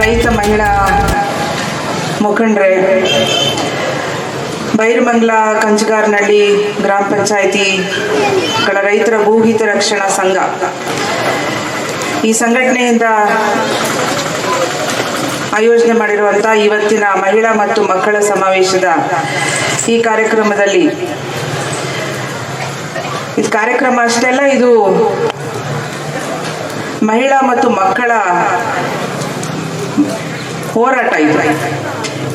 ರೈತ ಮಹಿಳಾ ಮುಖಂಡ್ರೆ, ಬೈರಮಂಗ್ಲ ಕಂಚಗಾರ್ನಹಳ್ಳಿ ಗ್ರಾಮ ಪಂಚಾಯಿತಿಗಳ ರೈತರ ಭೂಹಿತ ರಕ್ಷಣಾ ಸಂಘ. ಈ ಸಂಘಟನೆಯಿಂದ ಆಯೋಜನೆ ಮಾಡಿರುವಂಥ ಇವತ್ತಿನ ಮಹಿಳಾ ಮತ್ತು ಮಕ್ಕಳ ಸಮಾವೇಶದ ಈ ಕಾರ್ಯಕ್ರಮದಲ್ಲಿ ಇದು ಕಾರ್ಯಕ್ರಮ ಅಷ್ಟೇ ಅಲ್ಲ ಇದು ಮಹಿಳಾ ಮತ್ತು ಮಕ್ಕಳ ಹೋರಾಟ ಇದು.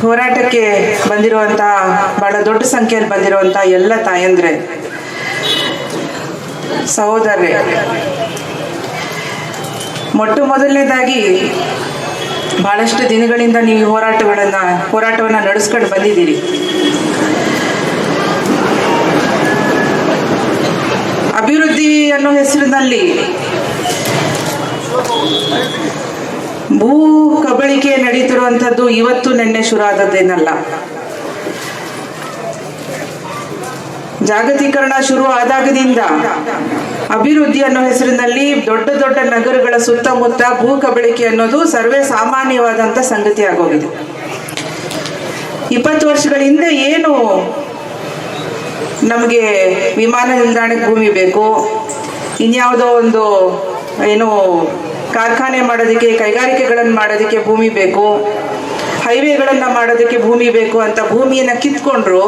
ಹೋರಾಟಕ್ಕೆ ಬಂದಿರುವಂತಹ ಬಹಳ ದೊಡ್ಡ ಸಂಖ್ಯೆಯಲ್ಲಿ ಬಂದಿರುವಂತಹ ಎಲ್ಲ ತಾಯಂದ್ರೆ, ಸಹೋದರರೇ, ಮೊಟ್ಟ ಮೊದಲನೇದಾಗಿ ಬಹಳಷ್ಟು ದಿನಗಳಿಂದ ನೀವು ಹೋರಾಟಗಳನ್ನ, ಹೋರಾಟವನ್ನ ನಡೆಸ್ಕೊಂಡು ಬಂದಿದ್ದೀರಿ. ಅಭಿವೃದ್ಧಿ ಅನ್ನೋ ಹೆಸರಿನಲ್ಲಿ ಭೂ ಕಬಳಿಕೆ ನಡೀತಿರುವಂಥದ್ದು ಇವತ್ತು ನಿನ್ನೆ ಶುರು ಆದದ್ದೇನಲ್ಲ. ಜಾಗತೀಕರಣ ಶುರು ಆದಾಗದಿಂದ ಅಭಿವೃದ್ಧಿ ಅನ್ನೋ ಹೆಸರಿನಲ್ಲಿ ದೊಡ್ಡ ದೊಡ್ಡ ನಗರಗಳ ಸುತ್ತಮುತ್ತ ಭೂ ಕಬಳಿಕೆ ಅನ್ನೋದು ಸರ್ವೇ ಸಾಮಾನ್ಯವಾದಂತ ಸಂಗತಿ ಆಗೋಗಿದೆ. ಇಪ್ಪತ್ತು ವರ್ಷಗಳ ಹಿಂದೆ ಏನು ನಮಗೆ ವಿಮಾನ ನಿಲ್ದಾಣಕ್ಕೆ ಭೂಮಿ ಬೇಕು, ಇನ್ಯಾವುದೋ ಒಂದು ಏನು ಕಾರ್ಖಾನೆ ಮಾಡೋದಕ್ಕೆ, ಕೈಗಾರಿಕೆಗಳನ್ನು ಮಾಡೋದಕ್ಕೆ ಭೂಮಿ ಬೇಕು, ಹೈವೇಗಳನ್ನು ಮಾಡೋದಕ್ಕೆ ಭೂಮಿ ಬೇಕು ಅಂತ ಭೂಮಿಯನ್ನು ಕಿತ್ಕೊಂಡ್ರು,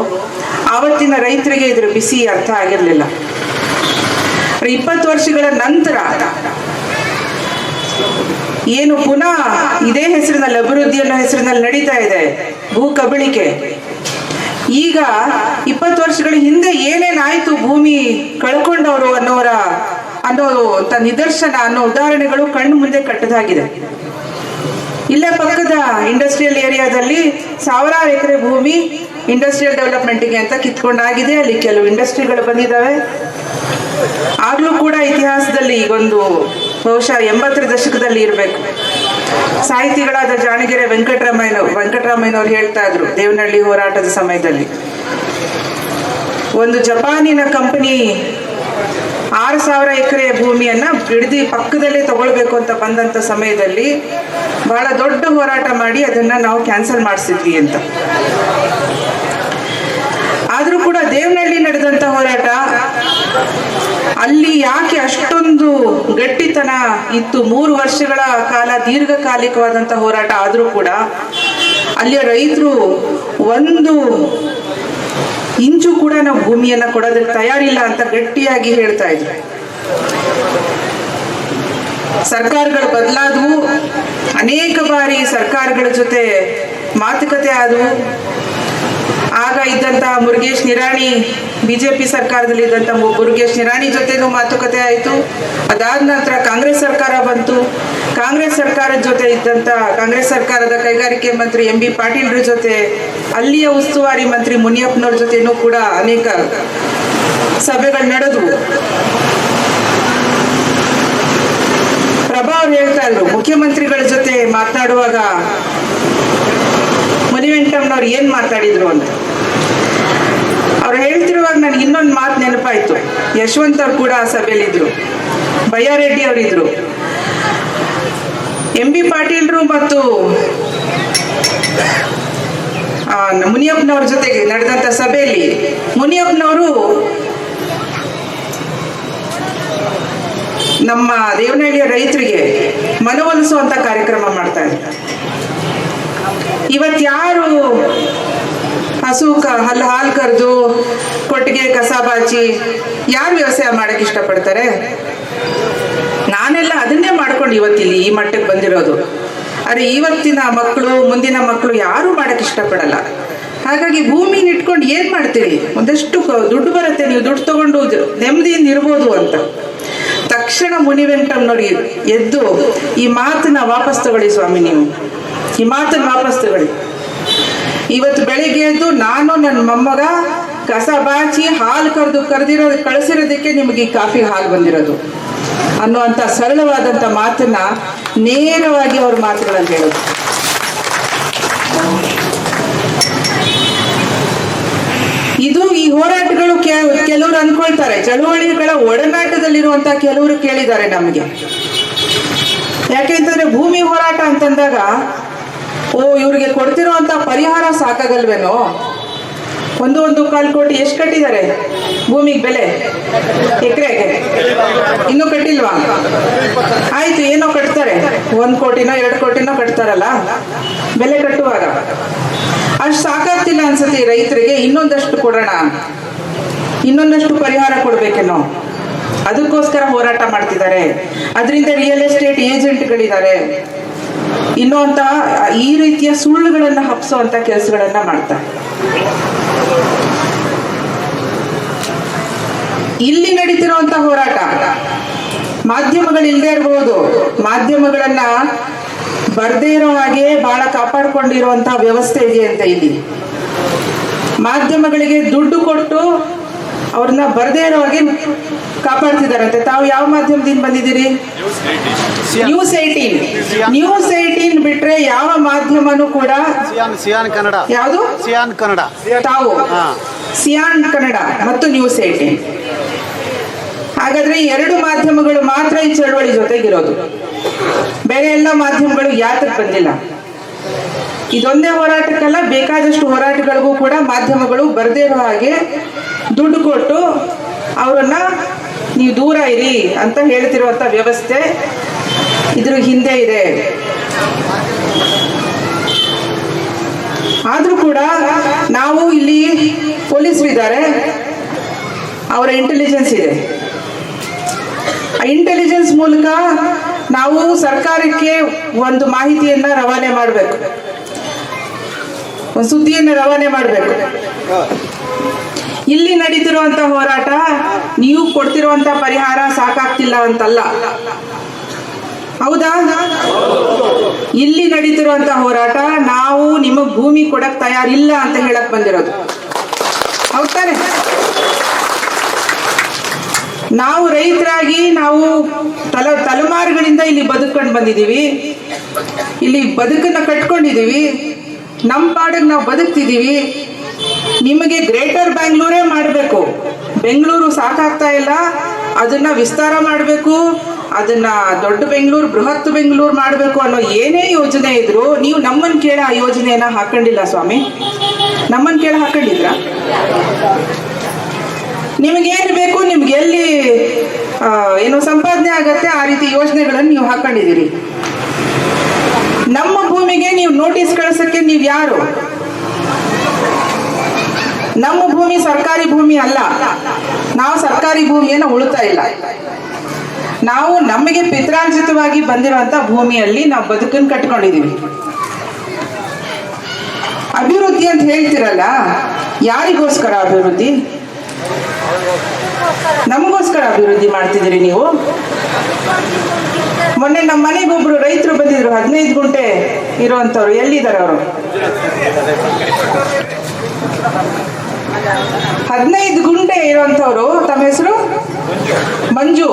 ಆವತ್ತಿನ ರೈತರಿಗೆ ಇದ್ರ ಬಿಸಿ ಅರ್ಥ ಆಗಿರಲಿಲ್ಲ. ಇಪ್ಪತ್ತು ವರ್ಷಗಳ ನಂತರ ಏನು ಪುನಃ ಇದೇ ಹೆಸರಿನಲ್ಲಿ, ಅಭಿವೃದ್ಧಿ ಅನ್ನೋ ಹೆಸರಿನಲ್ಲಿ ನಡೀತಾ ಇದೆ, ಭೂ ಕಬಳಿಕೆ. ಈಗ ಇಪ್ಪತ್ತು ವರ್ಷಗಳ ಹಿಂದೆ ಏನೇನಾಯ್ತು ಭೂಮಿ ಕಳ್ಕೊಂಡವರು ಅನ್ನೋರ ಅನ್ನೋ ತ ನಿದರ್ಶನ ಅನ್ನೋ ಉದಾಹರಣೆಗಳು ಕಣ್ಣು ಮುಂದೆ ಕಟ್ಟದಾಗಿದೆ. ಇಲ್ಲೇ ಪಕ್ಕದ ಇಂಡಸ್ಟ್ರಿಯಲ್ ಏರಿಯಾದಲ್ಲಿ ಸಾವಿರಾರು ಎಕರೆ ಭೂಮಿ ಇಂಡಸ್ಟ್ರಿಯಲ್ ಡೆವಲಪ್ಮೆಂಟ್ಗೆ ಅಂತ ಕಿತ್ಕೊಂಡಾಗಿದೆ. ಅಲ್ಲಿ ಕೆಲವು ಇಂಡಸ್ಟ್ರಿಗಳು ಬಂದಿದ್ದಾವೆ ಆಗ್ಲೂ ಕೂಡ ಇತಿಹಾಸದಲ್ಲಿ ಈಗೊಂದು ಬಹುಶಃ ಎಂಬತ್ತರ ದಶಕದಲ್ಲಿ ಇರಬೇಕು. ಸಾಹಿತಿಗಳಾದ ಜಾಣಗೆರೆ ವೆಂಕಟರಾಮಯ್ಯ ವೆಂಕಟರಾಮಯ್ಯನವ್ರು ಹೇಳ್ತಾ ಇದ್ರು ದೇವನಹಳ್ಳಿ ಹೋರಾಟದ ಸಮಯದಲ್ಲಿ. ಒಂದು ಜಪಾನಿನ ಕಂಪನಿ ಆರು ಸಾವಿರ ಎಕರೆ ಭೂಮಿಯನ್ನ ಬಿಡದಿ ಪಕ್ಕದಲ್ಲೇ ತಗೊಳ್ಬೇಕು ಅಂತ ಬಂದಂತ ಸಮಯದಲ್ಲಿ ಬಹಳ ದೊಡ್ಡ ಹೋರಾಟ ಮಾಡಿ ಅದನ್ನ ನಾವು ಕ್ಯಾನ್ಸಲ್ ಮಾಡಿಸಿದ್ವಿ ಅಂತ. ಆದ್ರೂ ಕೂಡ ದೇವನಹಳ್ಳಿ ನಡೆದಂತ ಹೋರಾಟ ಅಲ್ಲಿ ಯಾಕೆ ಅಷ್ಟೊಂದು ಗಟ್ಟಿತನ ಇತ್ತು? ಮೂರು ವರ್ಷಗಳ ಕಾಲ ದೀರ್ಘಕಾಲಿಕವಾದಂತ ಹೋರಾಟ ಆದ್ರೂ ಕೂಡ ಅಲ್ಲಿಯ ರೈತರು ಒಂದು ಇಂಚು ಕೂಡ ನಾವು ಭೂಮಿಯನ್ನ ಕೊಡೋದಕ್ಕೆ ತಯಾರಿಲ್ಲ ಅಂತ ಗಟ್ಟಿಯಾಗಿ ಹೇಳ್ತಾ ಇದ್ರು. ಸರ್ಕಾರಗಳು ಬದಲಾದವು, ಅನೇಕ ಬಾರಿ ಸರ್ಕಾರಗಳ ಜೊತೆ ಮಾತುಕತೆ ಆದವು. ಆಗ ಇದ್ದಂತಹ ಮುರುಗೇಶ್ ನಿರಾಣಿ, ಬಿಜೆಪಿ ಸರ್ಕಾರದಲ್ಲಿ ಇದ್ದಂತ ಮು- ಮುರುಗೇಶ್ ನಿರಾಣಿ ಜೊತೆನೂ ಮಾತುಕತೆ ಆಯಿತು. ಅದಾದ ನಂತರ ಕಾಂಗ್ರೆಸ್ ಸರ್ಕಾರ ಬಂತು. ಕಾಂಗ್ರೆಸ್ ಸರ್ಕಾರದ ಜೊತೆ ಇದ್ದಂಥ ಕಾಂಗ್ರೆಸ್ ಸರ್ಕಾರದ ಕೈಗಾರಿಕೆ ಮಂತ್ರಿ ಎಂ ಬಿ ಪಾಟೀಲ್ರ ಜೊತೆ, ಅಲ್ಲಿಯ ಉಸ್ತುವಾರಿ ಮಂತ್ರಿ ಮುನಿಯಪ್ಪನವ್ರ ಜೊತೆನೂ ಕೂಡ ಅನೇಕ ಸಭೆಗಳು ನಡೆದವು. ಪ್ರಭಾ ಅವ್ರು ಹೇಳ್ತಾ ಇದ್ರು, ಮುಖ್ಯಮಂತ್ರಿಗಳ ಜೊತೆ ಮಾತನಾಡುವಾಗ ಮುನಿವೆಂಕಟಮ್ಮನವ್ರು ಏನ್ ಮಾತಾಡಿದ್ರು ಅಂತ. ಅವ್ರು ಹೇಳ್ತಿರುವಾಗ ನನಗೆ ಇನ್ನೊಂದು ಮಾತು ನೆನಪಾಯ್ತು. ಯಶವಂತ್ ಅವ್ರು ಕೂಡ ಆ ಸಭೆಯಲ್ಲಿದ್ರು. ಬಯ್ಯಾರೆಡ್ಡಿ ಅವರಿದ್ರು. ಎಂ ಬಿ ಪಾಟೀಲ್ರು ಮತ್ತು ಮುನಿಯಪ್ಪನವ್ರ ಜೊತೆಗೆ ನಡೆದಂತ ಸಭೆಯಲ್ಲಿ ಮುನಿಯಪ್ಪನವರು ನಮ್ಮ ದೇವನಹಳ್ಳಿಯ ರೈತರಿಗೆ ಮನವೊಲಿಸುವಂತ ಕಾರ್ಯಕ್ರಮ ಮಾಡ್ತಾ ಇದ್ದಾರೆ ಇವತ್ತು ಯಾರು ಹಸು ಹಲ್ಲು ಹಾಲು ಕರೆದು ಕೊಟ್ಟಿಗೆ ಕಸ ಬಾಚಿ ಯಾರು ವ್ಯವಸಾಯ ಮಾಡಕ್ಕೆ ಇಷ್ಟಪಡ್ತಾರೆ? ನಾನೆಲ್ಲ ಅದನ್ನೇ ಮಾಡ್ಕೊಂಡು ಇವತ್ತಿಲ್ಲಿ ಈ ಮಟ್ಟಕ್ಕೆ ಬಂದಿರೋದು. ಅರೆ, ಇವತ್ತಿನ ಮಕ್ಕಳು, ಮುಂದಿನ ಮಕ್ಕಳು ಯಾರು ಮಾಡಕ್ಕೆ ಇಷ್ಟಪಡಲ್ಲ. ಹಾಗಾಗಿ ಭೂಮಿನ ಇಟ್ಕೊಂಡು ಏನು ಮಾಡ್ತೀರಿ? ಒಂದಷ್ಟು ದುಡ್ಡು ಬರುತ್ತೆ, ನೀವು ದುಡ್ಡು ತಗೊಂಡು ನೆಮ್ಮದಿಯಿಂದ ಇರ್ಬೋದು ಅಂತ. ತಕ್ಷಣ ಮುನಿ ವೆಂಕಟಮ್ಮನವ್ರು ಎದ್ದು ಈ ಮಾತನ್ನ ವಾಪಸ್ ತಗೊಳ್ಳಿ ಸ್ವಾಮಿ ನೀವು. ಈ ಮಾತನ್ನ ವಾಪಸ್ ತಗೊಳ್ಳಿ. ಇವತ್ತು ಬೆಳಿಗ್ಗೆ ಎದ್ದು ನಾನು ನನ್ನ ಮೊಮ್ಮಗ ಕಸ ಬಾಚಿ ಹಾಲು ಕರೆದು ಕರೆದಿರೋ ಕಳಿಸಿರೋದಕ್ಕೆ ನಿಮಗೆ ಈ ಕಾಫಿ ಹಾಲು ಬಂದಿರೋದು ಅನ್ನುವಂಥ ಸರಳವಾದಂಥ ಮಾತನ್ನ ನೇರವಾಗಿ ಅವ್ರ ಮಾತುಗಳನ್ನು ಹೇಳೋದು. ಇದು ಈ ಹೋರಾಟಗಳು ಕೆಲವರು ಅನ್ಕೊಳ್ತಾರೆ. ಚಳುವಳಿಗಳ ಒಡನಾಟದಲ್ಲಿರುವಂತ ಕೆಲವರು ಕೇಳಿದ್ದಾರೆ ನಮಗೆ. ಯಾಕೆಂತಂದ್ರೆ ಭೂಮಿ ಹೋರಾಟ ಅಂತಂದಾಗ ಓ, ಇವ್ರಿಗೆ ಕೊಡ್ತಿರುವಂತ ಪರಿಹಾರ ಸಾಕಾಗಲ್ವೇನೋ? ಒಂದು ಒಂದು ಕಾಲು ಕೋಟಿ ಎಷ್ಟು ಕಟ್ಟಿದ್ದಾರೆ? ಭೂಮಿಗೆ ಬೆಲೆ? ಎಕರೆಗೆ? ಇನ್ನೂ ಕಟ್ಟಿಲ್ವಾ? ಆಯ್ತು, ಏನೋ ಕಟ್ತಾರೆ. ಒಂದು ಕೋಟಿನೋ, ಎರಡು ಕೋಟಿನೋ ಕಟ್ತಾರಲ್ಲ? ಬೆಲೆ ಕಟ್ಟುವಾಗ. ಅಷ್ಟು ಸಾಕಾಗ್ತಿಲ್ಲ ಅನ್ಸುತ್ತೆ ರೈತರಿಗೆ. ಇನ್ನೊಂದಷ್ಟು ಕೊಡೋಣ. ಇನ್ನೊಂದಷ್ಟು ಪರಿಹಾರ ಕೊಡ್ಬೇಕೇನೋ? ಅದಕ್ಕೋಸ್ಕರ ಹೋರಾಟ ಮಾಡ್ತಿದ್ದಾರೆ. ಅದರಿಂದ ರಿಯಲ್ ಎಸ್ಟೇಟ್ ಏಜೆಂಟ್ಗಳಿದ್ದಾರೆ ಇನ್ನೂ ಅಂತ ಈ ರೀತಿಯ ಸುಳ್ಳುಗಳನ್ನ ಹಬ್ಸುವಂತ ಕೆಲಸಗಳನ್ನ ಮಾಡ್ತಾರೆ. ಇಲ್ಲಿ ನಡೀತಿರುವಂತ ಹೋರಾಟ. ಮಾಧ್ಯಮಗಳು ಇಲ್ಲದೆ ಇರಬಹುದು ಮಾಧ್ಯಮಗಳನ್ನ ಬರ್ದೇ ಇರೋ ಹಾಗೆ ಬಹಳ ಕಾಪಾಡ್ಕೊಂಡಿರುವಂತ ವ್ಯವಸ್ಥೆ ಇದೆ ಅಂತ ಇಲ್ಲಿ. ಮಾಧ್ಯಮಗಳಿಗೆ ದುಡ್ಡು ಕೊಟ್ಟು ಅವ್ರನ್ನ ಬರದೇ ಇರೋ ಹಾಗೆ ಕಾಪಾಡ್ತಿದಾರಂತೆ ತಾವು ಯಾವ ಮಾಧ್ಯಮದಿಂದ ಬಂದಿದ್ದೀರಿ? ನ್ಯೂಸ್ ಏಟೀನ್ ನ್ಯೂಸ್ ಏಟೀನ್ ಬಿಟ್ರೆ ಯಾವ ಮಾಧ್ಯಮನೂ ಕೂಡ ಸಿಯಾನ್ ಕನ್ನಡ. ಯಾವುದು? ಸಿಯಾನ್ ಕನ್ನಡ. ತಾವು. ಹಾ. ಸಿಯಾನ್ ಕನ್ನಡ ಮತ್ತು ನ್ಯೂಸ್ ಏಟೀನ್ ಹಾಗಾದ್ರೆ ಎರಡು ಮಾಧ್ಯಮಗಳು ಮಾತ್ರ ಈ ಚಳವಳಿ ಜೊತೆಗಿರೋದು. ಬೇರೆ ಎಲ್ಲ ಮಾಧ್ಯಮಗಳು ಯಾತಕ್ಕೆ ಬಂದಿಲ್ಲ? ಇದೊಂದೇ ಹೋರಾಟಕ್ಕಲ್ಲ, ಬೇಕಾದಷ್ಟು ಹೋರಾಟಗಳಿಗೂ ಕೂಡ ಮಾಧ್ಯಮಗಳು ಬರದೇ ಇರೋ ಹಾಗೆ ದುಡ್ಡು ಕೊಟ್ಟು ಅವರನ್ನ ನೀವು ದೂರ ಇರಿ ಅಂತ ಹೇಳ್ತಿರುವಂತ ವ್ಯವಸ್ಥೆ ಇದ್ರ ಹಿಂದೆ ಇದೆ. ಆದ್ರೂ ಕೂಡ ನಾವು ಇಲ್ಲಿ ಪೊಲೀಸರು ಇದ್ದಾರೆ, ಅವರ ಇಂಟೆಲಿಜೆನ್ಸ್ ಇದೆ. ಆ ಇಂಟೆಲಿಜೆನ್ಸ್ ಮೂಲಕ ನಾವು ಸರ್ಕಾರಕ್ಕೆ ಒಂದು ಮಾಹಿತಿಯನ್ನ ರವಾನೆ ಮಾಡಬೇಕು. ಒಂದು ಸುದ್ದಿಯನ್ನು ರವಾನೆ ಮಾಡಬೇಕು. ಇಲ್ಲಿ ನಡೀತಿರುವಂತ ಹೋರಾಟ, ನೀವು ಕೊಡ್ತಿರುವಂತ ಪರಿಹಾರ ಸಾಕಾಗ್ತಿಲ್ಲ ಅಂತಲ್ಲ. ಹೌದಾ? ಇಲ್ಲಿ ನಡೀತಿರುವಂತ ಹೋರಾಟ, ನಾವು ನಿಮಗ್ ಭೂಮಿ ಕೊಡಕ್ ತಯಾರಿಲ್ಲ ಅಂತ ಹೇಳಕ್ ಬಂದಿರೋದು. ಹೌದ್ ತಾನೆ? ನಾವು ರೈತರಾಗಿ ನಾವು ತಲ ತಲೆಮಾರುಗಳಿಂದ ಇಲ್ಲಿ ಬದುಕೊಂಡು ಬಂದಿದ್ದೀವಿ. ಇಲ್ಲಿ ಬದುಕನ್ನ ಕಟ್ಕೊಂಡಿದ್ದೀವಿ. ನಮ್ಮ ಪಾಡಿಗೆ ನಾವು ಬದುಕ್ತಿದ್ದೀವಿ. ನಿಮಗೆ ಗ್ರೇಟರ್ ಬ್ಯಾಂಗ್ಳೂರೇ ಮಾಡಬೇಕು. ಬೆಂಗಳೂರು ಸಾಕಾಗ್ತಾ ಇಲ್ಲ. ಅದನ್ನ ವಿಸ್ತಾರ ಮಾಡಬೇಕು. ಅದನ್ನ ದೊಡ್ಡ ಬೆಂಗಳೂರು, ಬೃಹತ್ ಬೆಂಗಳೂರು ಮಾಡಬೇಕು ಅನ್ನೋ ಏನೇ ಯೋಜನೆ ಇದ್ರು ನೀವು ನಮ್ಮನ್ನು ಕೇಳ ಆ ಯೋಜನೆಯನ್ನ ಹಾಕೊಂಡಿಲ್ಲ ಸ್ವಾಮಿ. ನಮ್ಮನ್ನು ಕೇಳ ಹಾಕೊಂಡಿದ್ರ? ನಿಮಗೇನು ಬೇಕು, ನಿಮ್ಗೆ ಎಲ್ಲಿ ಏನು ಸಂಪಾದನೆ ಆಗತ್ತೆ, ಆ ರೀತಿ ಯೋಜನೆಗಳನ್ನು ನೀವು ಹಾಕೊಂಡಿದ್ದೀರಿ. ನಮ್ಮ ಭೂಮಿಗೆ ನೀವು ನೋಟಿಸ್ ಕಳಿಸಕ್ಕೆ ನೀವು ಯಾರು? ನಮ್ಮ ಭೂಮಿ ಸರ್ಕಾರಿ ಭೂಮಿ ಅಲ್ಲ. ನಾವು ಸರ್ಕಾರಿ ಭೂಮಿಯನ್ನು ಉಳಿತಾ ಇಲ್ಲ. ನಾವು ನಮಗೆ ಪಿತ್ರಾರ್ಜಿತವಾಗಿ ಬಂದಿರುವಂತ ಭೂಮಿಯಲ್ಲಿ ನಾವು ಬದುಕನ್ನು ಕಟ್ಕೊಂಡಿದೀವಿ ಅಭಿವೃದ್ಧಿ ಅಂತ ಹೇಳ್ತಿರಲ್ಲ, ಯಾರಿಗೋಸ್ಕರ ಅಭಿವೃದ್ಧಿ? ನಮಗೋಸ್ಕರ ಅಭಿವೃದ್ಧಿ ಮಾಡ್ತಿದ್ದೀರಿ ನೀವು? ಮೊನ್ನೆ ನಮ್ಮ ಮನೆಗೆ ಒಬ್ರು ರೈತರು ಬಂದಿದ್ರು, ಹದಿನೈದು ಗುಂಟೆ ಇರುವಂತವ್ರು ಎಲ್ಲಿದ್ದಾರೆ ಅವರು? ಹದಿನೈದು ಗುಂಟೆ ಇರುವಂತವ್ರು ತಮ್ಮ ಹೆಸರು? ಮಂಜು.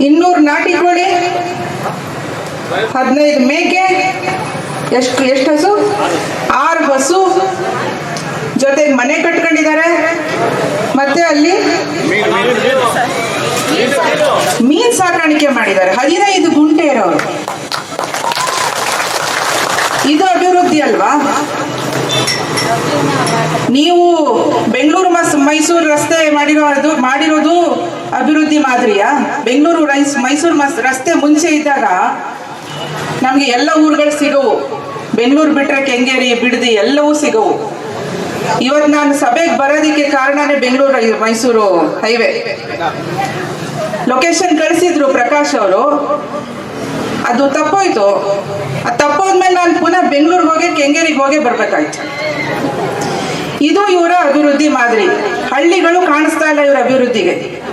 ಇನ್ನೂರು ನಾಟಿ ಕೋಳಿ, ಹದಿನೈದು ಮೇಕೆ, ಎಷ್ಟು ಎಷ್ಟು ಹಸು? ಆರು ಹಸು. ಜೊತೆಗೆ ಮನೆ ಕಟ್ಕೊಂಡಿದ್ದಾರೆ. ಮತ್ತೆ ಅಲ್ಲಿ ಮೀನ್ ಸಾಕಾಣಿಕೆ ಮಾಡಿದ್ದಾರೆ. ಹದಿನೈದು ಗುಂಟೆ ಇರೋರು ಇದು ಅಭಿವೃದ್ಧಿ ಅಲ್ವಾ? ನೀವು ಬೆಂಗಳೂರು ಮಸ್ ಮೈಸೂರು ರಸ್ತೆ ಮಾಡಿರೋದು ಮಾಡಿರೋದು ಅಭಿವೃದ್ಧಿ ಮಾದರಿಯಾ? ಬೆಂಗಳೂರು ರೈಸ್ ಮೈಸೂರು ಮಸ್ ರಸ್ತೆ ಮುಂಚೆ ಇದ್ದಾಗ ನಮಗೆ ಎಲ್ಲ ಊರುಗಳು ಸಿಗವು. ಬೆಂಗಳೂರು ಬಿಟ್ರೆ ಕೆಂಗೇರಿ ಬಿಡದಿ ಎಲ್ಲವೂ ಸಿಗವು. ಇವತ್ತು ನಾನು ಸಭೆಗೆ ಬರೋದಕ್ಕೆ ಕಾರಣನೇ ಬೆಂಗಳೂರು ಮೈಸೂರು ಹೈವೇ. ಲೊಕೇಶನ್ ಕಳಿಸಿದ್ರು ಪ್ರಕಾಶ್ ಅವರು. ಅದು ತಪ್ಪೋಯ್ತು. ಅದು ತಪ್ಪೋದ್ಮೇಲೆ ನಾನು ಪುನಃ ಬೆಂಗಳೂರಿಗೆ ಹೋಗಿ ಕೆಂಗೇರಿಗೆ ಹೋಗಿ ಬರ್ಬೇಕಾಯ್ತು. ಇದು ಇವರ ಅಭಿವೃದ್ಧಿ ಮಾದರಿ. ಹಳ್ಳಿಗಳು ಕಾಣಿಸ್ತಾ ಇಲ್ಲ ಇವರ ಅಭಿವೃದ್ಧಿಗೆ.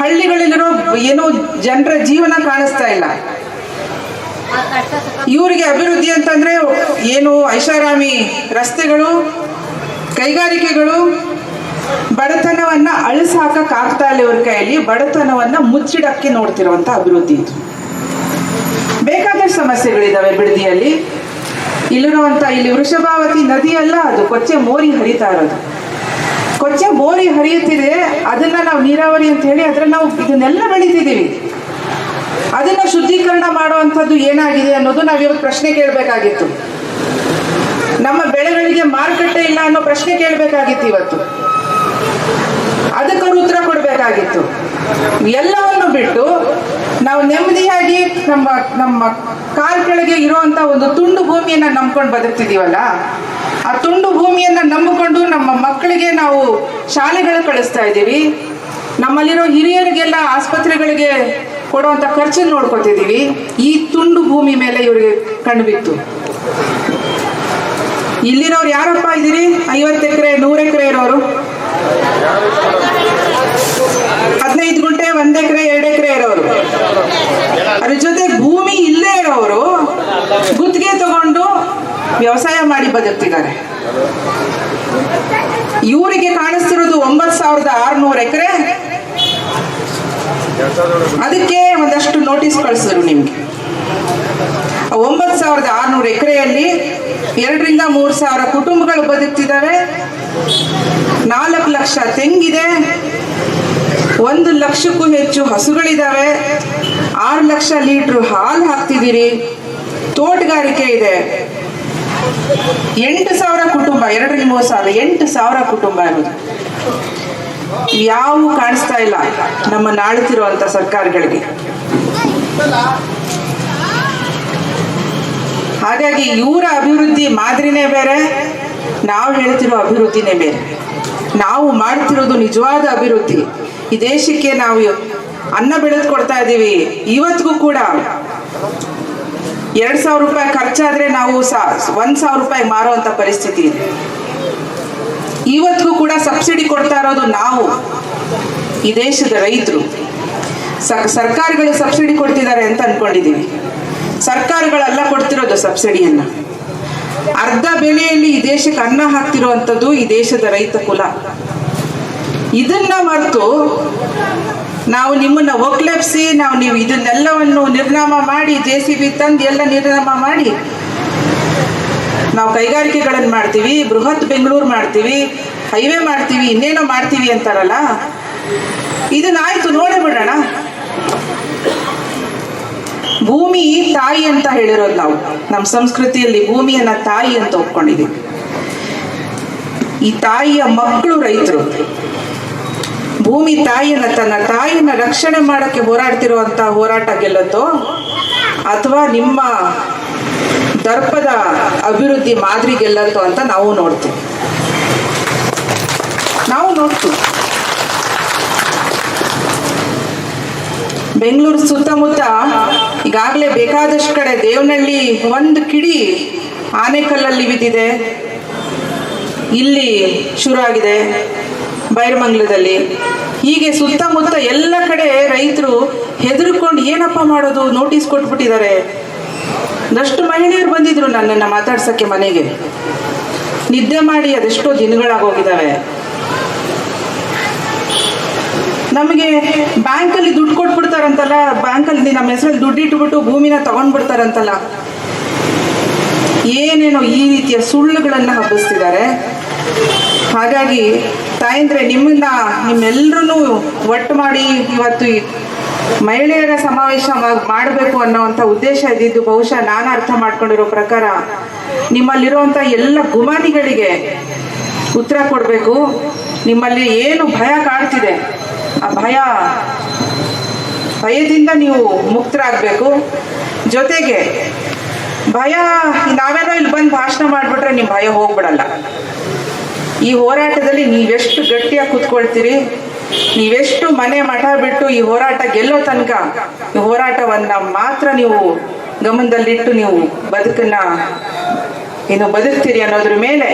ಹಳ್ಳಿಗಳಲ್ಲಿರೋ ಏನೋ ಜನರ ಜೀವನ ಕಾಣಿಸ್ತಾ ಇಲ್ಲ. ಇವರಿಗೆ ಅಭಿವೃದ್ಧಿ ಅಂತಂದ್ರೆ ಏನು ಐಷಾರಾಮಿ ರಸ್ತೆಗಳು ಕೈಗಾರಿಕೆಗಳು ಬಡತನವನ್ನ ಆಗ್ತಾ ಇಲ್ಲ ಇವ್ರ ಕೈಯಲ್ಲಿ, ಬಡತನವನ್ನ ಮುಚ್ಚಿಡಕ್ಕೆ ನೋಡ್ತಿರುವಂತ ಅಭಿವೃದ್ಧಿ ಇದು. ಬೇಕಾದಷ್ಟು ಸಮಸ್ಯೆಗಳಿದಾವೆ ಬಿಡದಿಯಲ್ಲಿ. ಇಲ್ಲಿರುವಂತ ಇಲ್ಲಿ ವೃಷಭಾವತಿ ನದಿ ಅಲ್ಲ ಅದು, ಕೊಚ್ಚೆ ಮೋರಿ ಹರಿತಾ ಇರೋದು. ಕೊಚ್ಚೆ ಮೋರಿ ಹರಿಯುತ್ತಿದೆ, ಅದನ್ನ ನಾವು ನೀರಾವರಿ ಅಂತ ಹೇಳಿ ಅದ್ರ ನಾವು ಇದನ್ನೆಲ್ಲ ಬೆಳಿತಿದ್ದೀವಿ. ಅದನ್ನ ಶುದ್ಧೀಕರಣ ಮಾಡುವಂಥದ್ದು ಏನಾಗಿದೆ ಅನ್ನೋದು ನಾವು ಇವತ್ತು ಪ್ರಶ್ನೆ ಕೇಳಬೇಕಾಗಿತ್ತು. ನಮ್ಮ ಬೆಳೆಗಳಿಗೆ ಮಾರುಕಟ್ಟೆ ಇಲ್ಲ ಅನ್ನೋ ಪ್ರಶ್ನೆ ಕೇಳಬೇಕಾಗಿತ್ತು ಇವತ್ತು. ಅದಕ್ಕೊಂದು ಉತ್ತರ ಕೊಡಬೇಕಾಗಿತ್ತು. ಎಲ್ಲವನ್ನು ಬಿಟ್ಟು ನಾವು ನೆಮ್ಮದಿಯಾಗಿ ನಮ್ಮ ನಮ್ಮ ಕಾಲ್ ಕೆಳಗೆ ಇರುವಂತ ಒಂದು ತುಂಡು ಭೂಮಿಯನ್ನ ನಂಬ್ಕೊಂಡು ಬದುಕ್ತಿದೀವಲ್ಲ ಆ ತುಂಡು ಭೂಮಿಯನ್ನ ನಂಬಿಕೊಂಡು ನಮ್ಮ ಮಕ್ಕಳಿಗೆ ನಾವು ಶಾಲೆಗಳು ಕಳಿಸ್ತಾ ಇದ್ದೀವಿ. ನಮ್ಮಲ್ಲಿರೋ ಹಿರಿಯರಿಗೆಲ್ಲ ಆಸ್ಪತ್ರೆಗಳಿಗೆ ಕೊಡುವಂತ ಖರ್ಚನ್ನು ನೋಡ್ಕೊತಿದ್ದೀವಿ. ಈ ತುಂಡು ಭೂಮಿ ಮೇಲೆ ಇವರಿಗೆ ಕಣ್ಣು ಇಲ್ಲಿರೋರು ಯಾರಪ್ಪ ಇದ್ದೀರಿ? ಐವತ್ತು ಎಕರೆ, ನೂರು ಎಕರೆ ಇರೋರು? ಹದಿನೈದು ಗುಂಟೆ, ಒಂದ್ ಎಕರೆ, ಎರಡು ಎಕರೆ ಇರೋರು. ಅದ್ರ ಜೊತೆ ಭೂಮಿ ಇಲ್ಲೇ ಇರೋರು, ಗುತ್ತಿಗೆ ತಗೊಂಡು ವ್ಯವಸಾಯ ಮಾಡಿ ಬದುಕ್ತಿದ್ದಾರೆ. ಇವರಿಗೆ ಕಾಣಿಸ್ತಿರೋದು ಒಂಬತ್ ಸಾವಿರದ ಆರ್ನೂರು ಎಕರೆ. ಅದಕ್ಕೆ ಒಂದಷ್ಟು ನೋಟಿಸ್ ಕಳಿಸಿದ್ರು ನಿಮ್ಗೆ. ಒಂಬತ್ತು ಸಾವಿರದ ಆರ್ನೂರು ಎಕರೆಯಲ್ಲಿ ಎರಡರಿಂದ ಮೂರು ಸಾವಿರ ಕುಟುಂಬಗಳು ಬದುಕ್ತಿದ್ದಾವೆ. ನಾಲ್ಕು ಲಕ್ಷ ತೆಂಗಿದೆ. ಒಂದು ಲಕ್ಷಕ್ಕೂ ಹೆಚ್ಚು ಹಸುಗಳಿದ್ದಾವೆ. ಆರು ಲಕ್ಷ ಲೀಟ್ರ್ ಹಾಲು ಹಾಕ್ತಿದ್ದೀರಿ. ತೋಟಗಾರಿಕೆ ಇದೆ. ಎಂಟು ಸಾವಿರ ಕುಟುಂಬ, ಎರಡರಿಂದ ಮೂರು ಸಾವಿರ, ಎಂಟು ಸಾವಿರ ಕುಟುಂಬ ಇರೋದು. ಯಾವ ಕಾಣಿಸ್ತಾ ಇಲ್ಲ ನಮ್ಮ ನಾಳುತ್ತಿರುವಂತ ಸರ್ಕಾರಗಳಿಗೆ. ಹಾಗಾಗಿ ಇವರ ಅಭಿವೃದ್ಧಿ ಮಾದರಿನೇ ಬೇರೆ, ನಾವು ಹೇಳ್ತಿರೋ ಅಭಿವೃದ್ಧಿನೇ ಬೇರೆ. ನಾವು ಮಾಡ್ತಿರೋದು ನಿಜವಾದ ಅಭಿವೃದ್ಧಿ. ಈ ದೇಶಕ್ಕೆ ನಾವು ಅನ್ನ ಬೆಳೆದು ಕೊಡ್ತಾ ಇದ್ದೀವಿ. ಇವತ್ತಿಗೂ ಕೂಡ ಎರಡ್ ಸಾವಿರ ರೂಪಾಯಿ ಖರ್ಚಾದ್ರೆ ನಾವು ಒಂದ್ ಸಾವಿರ ರೂಪಾಯಿ ಮಾರುವಂತ ಪರಿಸ್ಥಿತಿ ಇದೆ. ಇವತ್ತಿಗೂ ಕೂಡ ಸಬ್ಸಿಡಿ ಕೊಡ್ತಾ ಇರೋದು ನಾವು, ಈ ದೇಶದ ರೈತರು. ಸರ್ಕಾರಗಳು ಸಬ್ಸಿಡಿ ಕೊಡ್ತಿದ್ದಾರೆ ಅಂತ ಅನ್ಕೊಂಡಿದೀವಿ. ಸರ್ಕಾರಗಳೆಲ್ಲ ಕೊಡ್ತಿರೋದು ಸಬ್ಸಿಡಿಯನ್ನ. ಅರ್ಧ ಬೆಲೆಯಲ್ಲಿ ಈ ದೇಶಕ್ಕೆ ಅನ್ನ ಹಾಕ್ತಿರುವಂಥದ್ದು ಈ ದೇಶದ ರೈತ ಕುಲ. ಇದನ್ನ ಮರೆತು ನಾವು ನಿಮ್ಮನ್ನ ಒಕ್ಲೆಪ್ಸಿ ನಾವು ನೀವು ಇದನ್ನೆಲ್ಲವನ್ನು ನಿರ್ನಾಮ ಮಾಡಿ ಜೆ ಸಿ ಬಿ ತಂದು ಎಲ್ಲ ನಿರ್ನಾಮ ಮಾಡಿ ನಾವು ಕೈಗಾರಿಕೆಗಳನ್ನು ಮಾಡ್ತೀವಿ, ಬೃಹತ್ ಬೆಂಗಳೂರು ಮಾಡ್ತೀವಿ, ಹೈವೇ ಮಾಡ್ತೀವಿ, ಇನ್ನೇನೋ ಮಾಡ್ತೀವಿ ಅಂತಾರಲ್ಲ? ಇದನ್ನಾಯ್ತು, ನೋಡೇ ಬಿಡೋಣ. ಭೂಮಿ ತಾಯಿ ಅಂತ ಹೇಳಿರೋದು ನಾವು. ನಮ್ಮ ಸಂಸ್ಕೃತಿಯಲ್ಲಿ ಭೂಮಿಯನ್ನ ತಾಯಿ ಅಂತ ಒಪ್ಕೊಂಡಿದ್ದೀವಿ ಈ ತಾಯಿಯ ಮಕ್ಕಳು ರೈತರು. ಭೂಮಿ ತಾಯಿಯನ್ನ ತನ್ನ ತಾಯಿಯನ್ನ ರಕ್ಷಣೆ ಮಾಡಕ್ಕೆ ಹೋರಾಡ್ತಿರುವಂತ ಹೋರಾಟ ಗೆಲ್ಲತ್ತೋ, ಅಥವಾ ನಿಮ್ಮ ದರ್ಪದ ಅಭಿವೃದ್ಧಿ ಮಾದರಿ ಗೆಲ್ಲತ್ತೋ ಅಂತ ನಾವು ನೋಡ್ತೀವಿ. ನಾವು ನೋಡ್ತೀವಿ. ಬೆಂಗಳೂರು ಸುತ್ತಮುತ್ತ ಈಗಾಗಲೇ ಬೇಕಾದಷ್ಟು ಕಡೆ ದೇವನಹಳ್ಳಿ ಒಂದು ಕಿಡಿ ಆನೆಕಲ್ಲಲ್ಲಿ ಬಿದ್ದಿದೆ. ಇಲ್ಲಿ ಶುರು ಆಗಿದೆ ಬೈರಮಂಗ್ಲದಲ್ಲಿ. ಹೀಗೆ ಸುತ್ತಮುತ್ತ ಎಲ್ಲ ಕಡೆ ರೈತರು ಹೆದರ್ಕೊಂಡು ಏನಪ್ಪ ಮಾಡೋದು ನೋಟಿಸ್ ಕೊಟ್ಬಿಟ್ಟಿದ್ದಾರೆ. ಒಂದಷ್ಟು ಮಹಿಳೆಯರು ಬಂದಿದ್ರು ನನ್ನನ್ನು ಮಾತಾಡ್ಸೋಕ್ಕೆ ಮನೆಗೆ. ನಿದ್ದೆ ಮಾಡಿ ಅದೆಷ್ಟೋ ದಿನಗಳಾಗೋಗಿದ್ದಾವೆ. ನಮಗೆ ಬ್ಯಾಂಕಲ್ಲಿ ದುಡ್ಡು ಕೊಟ್ಬಿಡ್ತಾರಂತಲ್ಲ, ಬ್ಯಾಂಕಲ್ಲಿ ನಮ್ಮ ಹೆಸರಲ್ಲಿ ದುಡ್ಡು ಇಟ್ಬಿಟ್ಟು ಭೂಮಿನ ತಗೊಂಡ್ಬಿಡ್ತಾರಂತಲ್ಲ. ಏನೇನೋ ಈ ರೀತಿಯ ಸುಳ್ಳುಗಳನ್ನು ಹಬ್ಬಿಸ್ತಿದ್ದಾರೆ. ಹಾಗಾಗಿ ತಾಯಂದ್ರೆ ನಿಮ್ಮನ್ನ ನಿಮ್ಮೆಲ್ಲರೂ ಒಟ್ಟು ಮಾಡಿ ಇವತ್ತು ಮಹಿಳೆಯರ ಸಮಾವೇಶ ಮಾಡಬೇಕು ಅನ್ನೋವಂಥ ಉದ್ದೇಶ ಇದ್ದಿದ್ದು ಬಹುಶಃ ನಾನು ಅರ್ಥ ಮಾಡ್ಕೊಂಡಿರೋ ಪ್ರಕಾರ ನಿಮ್ಮಲ್ಲಿರುವಂಥ ಎಲ್ಲ ಗುಮಾನಿಗಳಿಗೆ ಉತ್ತರ ಕೊಡಬೇಕು. ನಿಮ್ಮಲ್ಲಿ ಏನು ಭಯ ಕಾಡ್ತಿದೆ ಆ ಭಯ, ಭಯದಿಂದ ನೀವು ಮುಕ್ತರಾಗಬೇಕು. ಜೊತೆಗೆ, ಭಯ ನಾವೇನೋ ಇಲ್ಲಿ ಬಂದು ಭಾಷಣ ಮಾಡಿಬಿಟ್ರೆ ನಿಮ್ಮ ಭಯ ಹೋಗ್ಬಿಡಲ್ಲ. ಈ ಹೋರಾಟದಲ್ಲಿ ನೀವೆಷ್ಟು ಗಟ್ಟಿಯಾಗಿ ಕೂತ್ಕೊಳ್ತೀರಿ, ನೀವೆಷ್ಟು ಮನೆ ಮಠ ಬಿಟ್ಟು ಈ ಹೋರಾಟ ಗೆಲ್ಲೋ ತನಕ, ಈ ಹೋರಾಟವನ್ನ ಮಾತ್ರ ನೀವು ಗಮನದಲ್ಲಿಟ್ಟು ನೀವು ಬದುಕನ್ನ ಏನು ಬದುಕ್ತೀರಿ ಅನ್ನೋದ್ರ ಮೇಲೆ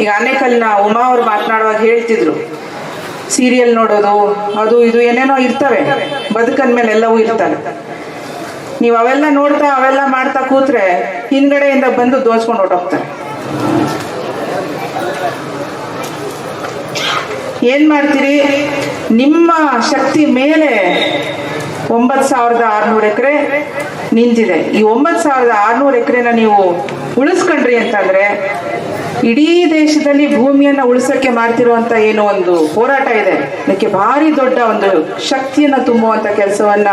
ಈಗ ಆನೇಕಲ್ನ ಉಮಾ ಅವ್ರು ಮಾತನಾಡುವಾಗ ಹೇಳ್ತಿದ್ರು. ಸೀರಿಯಲ್ ನೋಡೋದು, ಅದು ಇದು ಏನೇನೋ ಇರ್ತವೆ. ಬದುಕನ್ ಮೇಲೆ ಎಲ್ಲವೂ ಇರ್ತವೆ ನೀವು ಅವೆಲ್ಲ ನೋಡ್ತಾ, ಅವೆಲ್ಲ ಮಾಡ್ತಾ ಕೂತ್ರೆ ಹಿಂದ್ಗಡೆಯಿಂದ ಬಂದು ದೋಚ್ಕೊಂಡು ಹೊರಟೋಗ್ತಾರೆ. ಏನ್ ಮಾಡ್ತೀರಿ? ನಿಮ್ಮ ಶಕ್ತಿ ಮೇಲೆ ಒಂಬತ್ ಸಾವಿರದ ಆರ್ನೂರು ಎಕರೆ ನಿಂತಿದೆ. ಈ ಒಂಬತ್ ಸಾವಿರದ ಆರ್ನೂರು ಎಕರೆನ ನೀವು ಉಳಿಸ್ಕೊಂಡ್ರಿ ಅಂತಂದ್ರೆ ಇಡೀ ದೇಶದಲ್ಲಿ ಭೂಮಿಯನ್ನ ಉಳಿಸಕ್ಕೆ ಮಾಡ್ತಿರುವಂತ ಏನು ಒಂದು ಹೋರಾಟ ಇದೆ. ಅದಕ್ಕೆ ಭಾರಿ ದೊಡ್ಡ ಒಂದು ಶಕ್ತಿಯನ್ನ ತುಂಬುವಂತ ಕೆಲಸವನ್ನ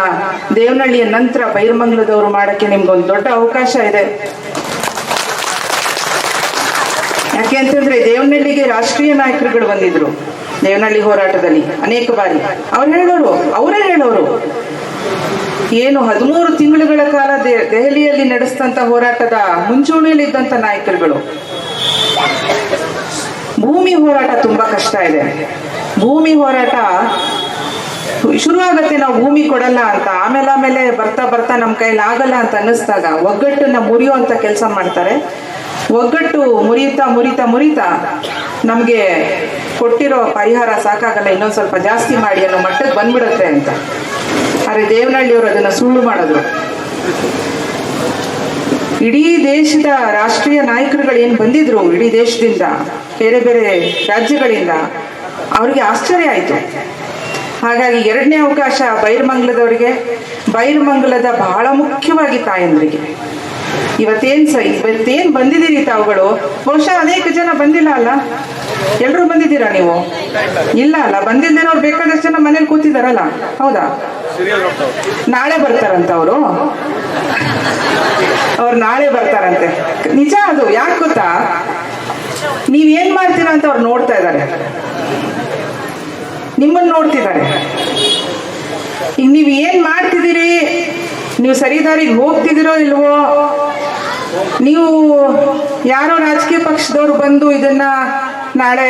ದೇವನಹಳ್ಳಿಯ ನಂತರ ಬೈರಮಂಗಲದವರು ಮಾಡಕ್ಕೆ ನಿಮ್ಗೊಂದು ದೊಡ್ಡ ಅವಕಾಶ ಇದೆ. ಯಾಕೆ ಅಂತಂದ್ರೆ ದೇವನಹಳ್ಳಿಗೆ ರಾಷ್ಟ್ರೀಯ ನಾಯಕರುಗಳು ಬಂದಿದ್ರು ದೇವನಹಳ್ಳಿ ಹೋರಾಟದಲ್ಲಿ ಅನೇಕ ಬಾರಿ. ಅವ್ರು ಹೇಳೋರು, ಅವರೇ ಹೇಳೋರು. ಏನು ಹದಿಮೂರು ತಿಂಗಳುಗಳ ಕಾಲ ದೆಹಲಿಯಲ್ಲಿ ನಡೆಸಿದಂತ ಹೋರಾಟದ ಮುಂಚೂಣಿಯಲ್ಲಿ ಇದ್ದಂತ ನಾಯಕರುಗಳು. ಭೂಮಿ ಹೋರಾಟ ತುಂಬಾ ಕಷ್ಟ ಇದೆ. ಭೂಮಿ ಹೋರಾಟ ಶುರುವಾಗತ್ತೆ ನಾವು ಭೂಮಿ ಕೊಡಲ್ಲ ಅಂತ, ಆಮೇಲೆ ಆಮೇಲೆ ಬರ್ತಾ ಬರ್ತಾ ನಮ್ಮ ಕೈಲಿ ಆಗಲ್ಲ ಅಂತ ಅನ್ನಿಸ್ದಾಗ ಒಗ್ಗಟ್ಟನ್ನ ಅಂತ ಕೆಲಸ ಮಾಡ್ತಾರೆ. ಒಗ್ಗಟ್ಟು ಮುರಿಯುತ್ತಾ ಮುರಿತಾ ಮುರಿತಾ ನಮಗೆ ಕೊಟ್ಟಿರೋ ಪರಿಹಾರ ಸಾಕಾಗಲ್ಲ, ಇನ್ನೊಂದು ಸ್ವಲ್ಪ ಜಾಸ್ತಿ ಮಾಡಿ ಅನ್ನೋ ಮಟ್ಟಕ್ಕೆ ಬಂದ್ಬಿಡುತ್ತೆ ಅಂತ. ಆದರೆ ದೇವನಹಳ್ಳಿಯವರು ಅದನ್ನ ಸುಳ್ಳು ಮಾಡಿದ್ರು. ಇಡೀ ದೇಶದ ರಾಷ್ಟ್ರೀಯ ನಾಯಕರುಗಳು ಏನು ಬಂದಿದ್ರು ಇಡೀ ದೇಶದಿಂದ, ಬೇರೆ ಬೇರೆ ರಾಜ್ಯಗಳಿಂದ, ಅವರಿಗೆ ಆಶ್ಚರ್ಯ ಆಯಿತು. ಹಾಗಾಗಿ ಎರಡನೇ ಅವಕಾಶ ಬೈರಮಂಗಲದವರಿಗೆ. ಬೈರಮಂಗಲದ ಬಹಳ ಮುಖ್ಯವಾಗಿ ತಾಯಂದ್ರಿಗೆ. ಇವತ್ತೇನ್ ಸ ಇವತ್ತೇನ್ ಬಂದಿದ್ದೀರಿ ತಾವುಗಳು? ಬಹುಶಃ ಅನೇಕ ಜನ ಬಂದಿಲ್ಲ ಅಲ್ಲ? ಎಲ್ಲರೂ ಬಂದಿದ್ದೀರಾ ನೀವು? ಇಲ್ಲ ಅಲ್ಲ ಬಂದಿಲ್ದೇನವ್ರು ಬೇಕಾದಷ್ಟು ಜನ ಮನೇಲಿ ಕೂತಿದಾರಲ್ಲ. ಹೌದಾ? ನಾಳೆ ಬರ್ತಾರಂತ ಅವರು ಅವ್ರು ನಾಳೆ ಬರ್ತಾರಂತೆ. ನಿಜ ಅದು, ಯಾಕೆ ಗೊತ್ತಾ? ನೀವೇನ್ ಮಾಡ್ತೀರಾ ಅಂತ ಅವ್ರು ನೋಡ್ತಾ ಇದ್ದಾರೆ ನಿಮ್ಮನ್ನ ನೋಡ್ತಿದ್ದಾರೆ ಈಗ ನೀವು ಏನ್ ಮಾಡ್ತಿದ್ದೀರಿ? ನೀವು ಸರಿದಾರಿಗೆ ಹೋಗ್ತಿದ್ದೀರೋ ಇಲ್ವೋ? ನೀವು ಯಾರೋ ರಾಜಕೀಯ ಪಕ್ಷದವ್ರು ಬಂದು ಇದನ್ನ ನಾಳೆ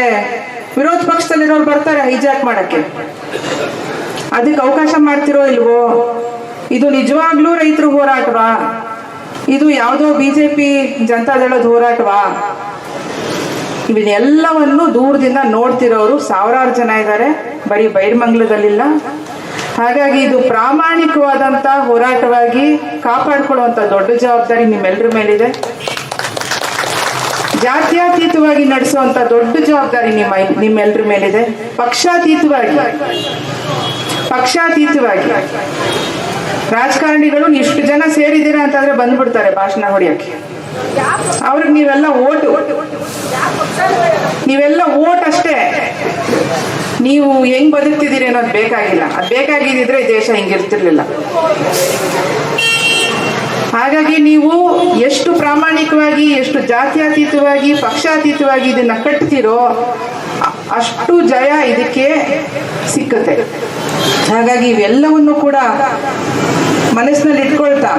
ವಿರೋಧ ಪಕ್ಷದಲ್ಲಿರೋರು ಬರ್ತಾರೆ ಹೈಜಾಕ್ ಮಾಡಕ್ಕೆ. ಅದಕ್ಕೆ ಅವಕಾಶ ಮಾಡ್ತಿರೋ ಇಲ್ವೋ? ಇದು ನಿಜವಾಗ್ಲೂ ರೈತರು ಹೋರಾಟವಾ? ಇದು ಯಾವುದೋ ಬಿಜೆಪಿ ಜನತಾದಳದ ಹೋರಾಟವಾ? ಇವನ್ನೆಲ್ಲವನ್ನು ದೂರದಿಂದ ನೋಡ್ತಿರೋರು ಸಾವಿರಾರು ಜನ ಇದ್ದಾರೆ. ಬರೀ ಬೈರ್ಮಂಗ್ಲದಲ್ಲಿಲ್ಲ. ಹಾಗಾಗಿ ಇದು ಪ್ರಾಮಾಣಿಕವಾದಂತ ಹೋರಾಟವಾಗಿ ಕಾಪಾಡಿಕೊಳ್ಳುವಂತ ದೊಡ್ಡ ಜವಾಬ್ದಾರಿ ನಿಮ್ಮೆಲ್ಲರ ಮೇಲಿದೆ. ಜಾತ್ಯತೀತವಾಗಿ ನಡೆಸುವಂತ ದೊಡ್ಡ ಜವಾಬ್ದಾರಿ ನಿಮ್ಮ ನಿಮ್ಮೆಲ್ಲರ ಮೇಲಿದೆ. ಪಕ್ಷಾತೀತವಾಗಿ ಪಕ್ಷಾತೀತವಾಗಿ ರಾಜಕಾರಣಿಗಳು ಇಷ್ಟು ಜನ ಸೇರಿದ್ದೀರಾ ಅಂತಂದ್ರೆ ಬಂದ್ಬಿಡ್ತಾರೆ ಭಾಷಣ ಹೊಡಿಯಕ್ಕೆ. ಅವ್ರಿಗೆ ನೀವೆಲ್ಲ ಓಟು. ನೀವೆಲ್ಲ ಓಟ್ ಅಷ್ಟೇ ನೀವು ಹೆಂಗ್ ಬದುಕ್ತಿದ್ದೀರಿ ಅನ್ನೋದು ಬೇಕಾಗಿಲ್ಲ. ಅದು ಬೇಕಾಗಿದ್ದಿದ್ರೆ ದೇಶ ಹಿಂಗಿರ್ತಿರ್ಲಿಲ್ಲ ಹಾಗಾಗಿ ನೀವು ಎಷ್ಟು ಪ್ರಾಮಾಣಿಕವಾಗಿ, ಎಷ್ಟು ಜಾತ್ಯಾತೀತವಾಗಿ, ಪಕ್ಷಾತೀತವಾಗಿ ಇದನ್ನ ಕಟ್ತಿರೋ ಅಷ್ಟು ಜಯ ಇದಕ್ಕೆ ಸಿಕ್ಕುತ್ತೆ. ಹಾಗಾಗಿ ಇವೆಲ್ಲವನ್ನು ಕೂಡ ಮನಸ್ಸಿನಲ್ಲಿ ಇಟ್ಕೊಳ್ತಾ,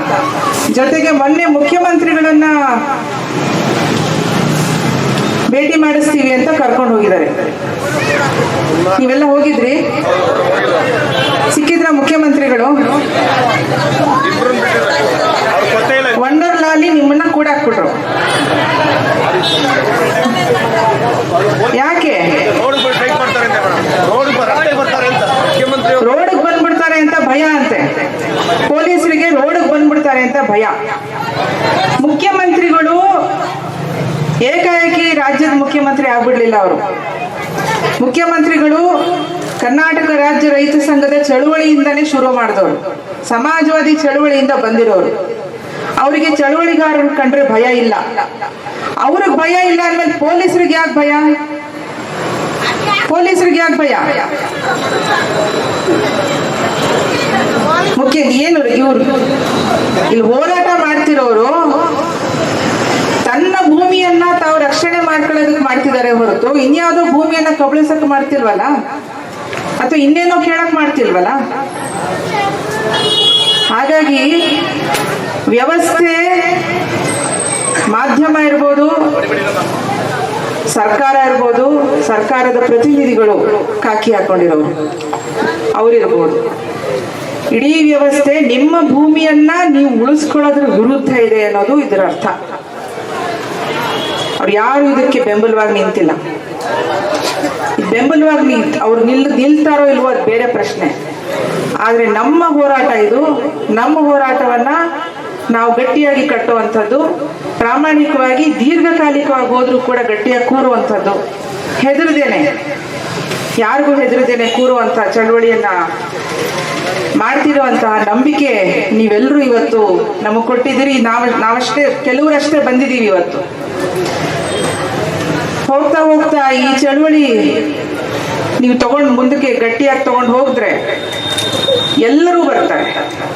ಜೊತೆಗೆ ಮೊನ್ನೆ ಮುಖ್ಯಮಂತ್ರಿಗಳನ್ನ ಭೇಟಿ ಮಾಡಿಸ್ತೀವಿ ಅಂತ ಕರ್ಕೊಂಡು ಹೋಗಿದ್ದಾರೆ. ನೀವೆಲ್ಲ ಹೋಗಿದ್ರಿ? ಸಿಕ್ಕಿದ್ರ ಮುಖ್ಯಮಂತ್ರಿಗಳು? ವಂಡರ್ ಲಾಲಿ ನಿಮ್ಮನ್ನ ಕೂಡ ಹಾಕ್ಬಿಟ್ರು. ಯಾಕೆ? ರೋಡ್ಗೆ ಬಂದ್ಬಿಡ್ತಾರೆ ಅಂತ ಭಯ ಅಂತೆ. ಪೊಲೀಸರಿಗೆ ರೋಡ್ಗೆ ಬಂದ್ಬಿಡ್ತಾರೆ ಅಂತ ಭಯ. ಮುಖ್ಯಮಂತ್ರಿಗಳು ಏಕಾಏಕಿ ರಾಜ್ಯದ ಮುಖ್ಯಮಂತ್ರಿ ಆಗ್ಬಿಡ್ಲಿಲ್ಲ ಅವರು. ಮುಖ್ಯಮಂತ್ರಿಗಳು ಕರ್ನಾಟಕ ರಾಜ್ಯ ರೈತ ಸಂಘದ ಚಳುವಳಿಯಿಂದನೇ ಶುರು ಮಾಡಿದವರು. ಸಮಾಜವಾದಿ ಚಳುವಳಿಯಿಂದ ಬಂದಿರೋರು. ಅವರಿಗೆ ಚಳುವಳಿಗಾರರು ಕಂಡ್ರೆ ಭಯ ಇಲ್ಲ. ಅವ್ರಿಗೆ ಭಯ ಇಲ್ಲ ಅಂದ್ಮೇಲೆ ಪೊಲೀಸರಿಗೆ ಯಾಕೆ ಭಯ? ಪೊಲೀಸರಿಗೆ ಯಾಕೆ ಭಯ? ಮುಖ್ಯ ಏನು ಇವ್ರು? ಇಲ್ಲಿ ಹೋರಾಟ ಮಾಡ್ತಿರೋರು ತಾವು ರಕ್ಷಣೆ ಮಾಡ್ಕೊಳ್ಳೋದಕ್ಕೆ ಮಾಡ್ತಿದ್ದಾರೆ ಹೊರತು. ಇನ್ಯಾವುದೋ ಭೂಮಿಯನ್ನ ಕಬಳಿಸಕ್ ಮಾಡ್ತಿಲ್ವಲ್ಲ? ಅಥವಾ ಇನ್ನೇನೋ ಕೇಳಕ್ ಮಾಡ್ತಿಲ್ವಲ್ಲ? ಹಾಗಾಗಿ ವ್ಯವಸ್ಥೆ ಮಾಧ್ಯಮ ಇರ್ಬೋದು, ಸರ್ಕಾರ ಇರ್ಬೋದು, ಸರ್ಕಾರದ ಪ್ರತಿನಿಧಿಗಳು ಕಾಕಿ ಹಾಕೊಂಡಿರೋರು. ಅವರಿರ್ಬೋದು ಇಡೀ ವ್ಯವಸ್ಥೆ ನಿಮ್ಮ ಭೂಮಿಯನ್ನ ನೀವು ಉಳಿಸ್ಕೊಳ್ಳೋದ್ರ ವಿರುದ್ಧ ಇದೆ ಅನ್ನೋದು ಇದರ ಅರ್ಥ. ಅವ್ರು ಯಾರು ಇದಕ್ಕೆ ಬೆಂಬಲವಾಗಿ ನಿಂತಿಲ್ಲ. ಬೆಂಬಲವಾಗಿ ನಿಂತ ಅವ್ರು ನಿಲ್, ನಿಲ್ತಾರೋ ಇಲ್ವೋ ಅದು ಬೇರೆ ಪ್ರಶ್ನೆ. ಆದ್ರೆ ನಮ್ಮ ಹೋರಾಟ ಇದು. ನಮ್ಮ ಹೋರಾಟವನ್ನ ನಾವು ಗಟ್ಟಿಯಾಗಿ ಕಟ್ಟುವಂಥದ್ದು. ಪ್ರಾಮಾಣಿಕವಾಗಿ, ದೀರ್ಘಕಾಲಿಕವಾಗಿ ಹೋದ್ರೂ ಕೂಡ ಗಟ್ಟಿಯಾಗಿ ಕೂರುವಂಥದ್ದು. ಹೆದರದೇನೆ. ಯಾರಿಗೂ ಹೆದರದೇನೆ ಕೂರುವಂಥ ಚಳವಳಿಯನ್ನ ಮಾಡ್ತಿರುವಂತಹ ನಂಬಿಕೆ ನೀವೆಲ್ಲರೂ ಇವತ್ತು ನಮಗೆ ಕೊಟ್ಟಿದ್ದೀರಿ. ನಾವ್, ನಾವಷ್ಟೇ, ಕೆಲವರಷ್ಟೇ ಬಂದಿದ್ದೀವಿ ಇವತ್ತು. ಹೋಗ್ತಾ ಹೋಗ್ತಾ ಈ ಚಳುವಳಿ ನೀವು ತಗೊಂಡು ಮುಂದಕ್ಕೆ ಗಟ್ಟಿಯಾಗಿ ತಗೊಂಡು ಹೋಗಿದ್ರೆ ಎಲ್ಲರೂ ಬರ್ತಾರೆ.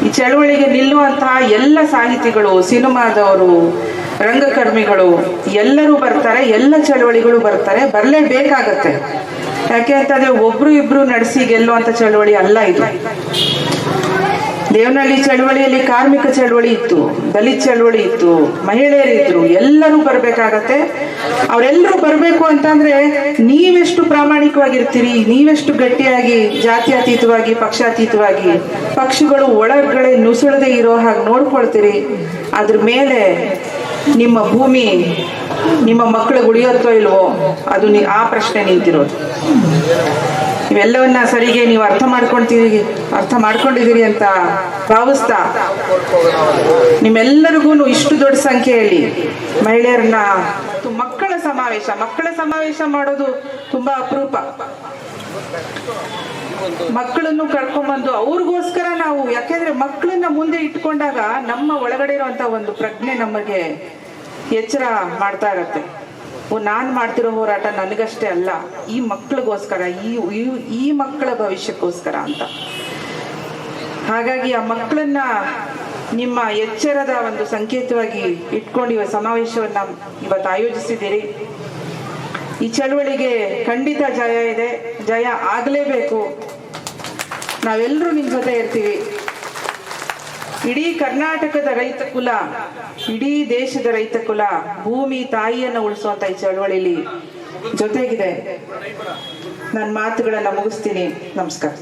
ಈ ಚಳುವಳಿಗೆ ನಿಲ್ಲುವಂತಹ ಎಲ್ಲ ಸಾಹಿತಿಗಳು, ಸಿನಿಮಾದವರು, ರಂಗಕರ್ಮಿಗಳು ಎಲ್ಲರೂ ಬರ್ತಾರೆ, ಎಲ್ಲ ಚಳುವಳಿಗಳು ಬರ್ತಾರೆ. ಬರಲೇಬೇಕಾಗತ್ತೆ. ಯಾಕೆ ಅಂತಂದ್ರೆ ಒಬ್ರು ಇಬ್ರು ನಡೆಸಿ ಗೆಲ್ಲುವಂತ ಚಳುವಳಿ ಅಲ್ಲ ಇದು. ದೇವನಹಳ್ಳಿ ಚಳವಳಿಯಲ್ಲಿ ಕಾರ್ಮಿಕ ಚಳವಳಿ ಇತ್ತು, ದಲಿತ ಚಳವಳಿ ಇತ್ತು, ಮಹಿಳೆಯರಿದ್ರು, ಎಲ್ಲರೂ ಬರ್ಬೇಕಾಗತ್ತೆ. ಅವರೆಲ್ಲರೂ ಬರಬೇಕು ಅಂತಂದ್ರೆ ನೀವೆಷ್ಟು ಪ್ರಾಮಾಣಿಕವಾಗಿರ್ತೀರಿ, ನೀವೆಷ್ಟು ಗಟ್ಟಿಯಾಗಿ, ಜಾತ್ಯತೀತವಾಗಿ, ಪಕ್ಷಾತೀತವಾಗಿ, ಪಕ್ಷಗಳು ಒಳಗಡೆ ನುಸುಳದೆ ಇರೋ ಹಾಗೆ ನೋಡ್ಕೊಳ್ತೀರಿ. ಅದ್ರ ಮೇಲೆ ನಿಮ್ಮ ಭೂಮಿ, ನಿಮ್ಮ ಮಕ್ಕಳು ಉಳಿಯುತ್ತೋ ಇಲ್ವೋ, ಅದು ಆ ಪ್ರಶ್ನೆ ನಿಂತಿರೋದು. ಇವೆಲ್ಲವನ್ನ ಸರಿಗೆ ನೀವು ಅರ್ಥ ಮಾಡ್ಕೊಳ್ತೀವಿ ಅರ್ಥ ಮಾಡ್ಕೊಂಡಿದ್ದೀರಿ ಅಂತ ಭಾವಿಸ್ತಾ ನಿಮ್ಮೆಲ್ಲರಿಗೂ ಇಷ್ಟು ದೊಡ್ಡ ಸಂಖ್ಯೆಯಲ್ಲಿ ಮಹಿಳೆಯರನ್ನ ಮತ್ತು ಮಕ್ಕಳ ಸಮಾವೇಶ ಮಕ್ಕಳ ಸಮಾವೇಶ ಮಾಡೋದು ತುಂಬಾ ಅಪರೂಪ. ಮಕ್ಕಳನ್ನು ಕರ್ಕೊಂಡ್ಬಂದು ಅವ್ರಿಗೋಸ್ಕರ ನಾವು, ಯಾಕೆಂದ್ರೆ ಮಕ್ಕಳನ್ನ ಮುಂದೆ ಇಟ್ಕೊಂಡಾಗ ನಮ್ಮ ಒಳಗಡೆ ಇರುವಂತ ಒಂದು ಪ್ರಜ್ಞೆ ನಮಗೆ ಎಚ್ಚರ ಮಾಡ್ತಾ ಇರತ್ತೆ. ನಾನು ಮಾಡ್ತಿರೋ ಹೋರಾಟ ನನಗಷ್ಟೇ ಅಲ್ಲ, ಈ ಮಕ್ಕಳಿಗೋಸ್ಕರ ಈ, ಈ- ಮಕ್ಕಳ ಭವಿಷ್ಯಕ್ಕೋಸ್ಕರ ಅಂತ. ಹಾಗಾಗಿ ಆ ಮಕ್ಕಳನ್ನ ನಿಮ್ಮ ಎಚ್ಚರದ ಒಂದು ಸಂಕೇತವಾಗಿ ಇಟ್ಕೊಂಡು ಇವ ಸಮಾವೇಶವನ್ನ ಇವತ್ತು ಆಯೋಜಿಸಿದ್ದೀರಿ. ಈ ಚಳುವಳಿಗೆ ಖಂಡಿತ ಜಯ ಇದೆ, ಜಯ ಆಗಲೇಬೇಕು. ನಾವೆಲ್ಲರೂ ನಿಮ್ಮ ಜೊತೆ ಇರ್ತೀವಿ. ಇಡೀ ಕರ್ನಾಟಕದ ರೈತ ಕುಲ, ಇಡೀ ದೇಶದ ರೈತ ಕುಲ ಭೂಮಿ ತಾಯಿಯನ್ನು ಉಳಿಸುವಂತ ಈ ಚಳವಳಿಲಿ ಜೊತೆಗಿದೆ. ನನ್ನ ಮಾತುಗಳನ್ನ ಮುಗಿಸ್ತೀನಿ. ನಮಸ್ಕಾರ.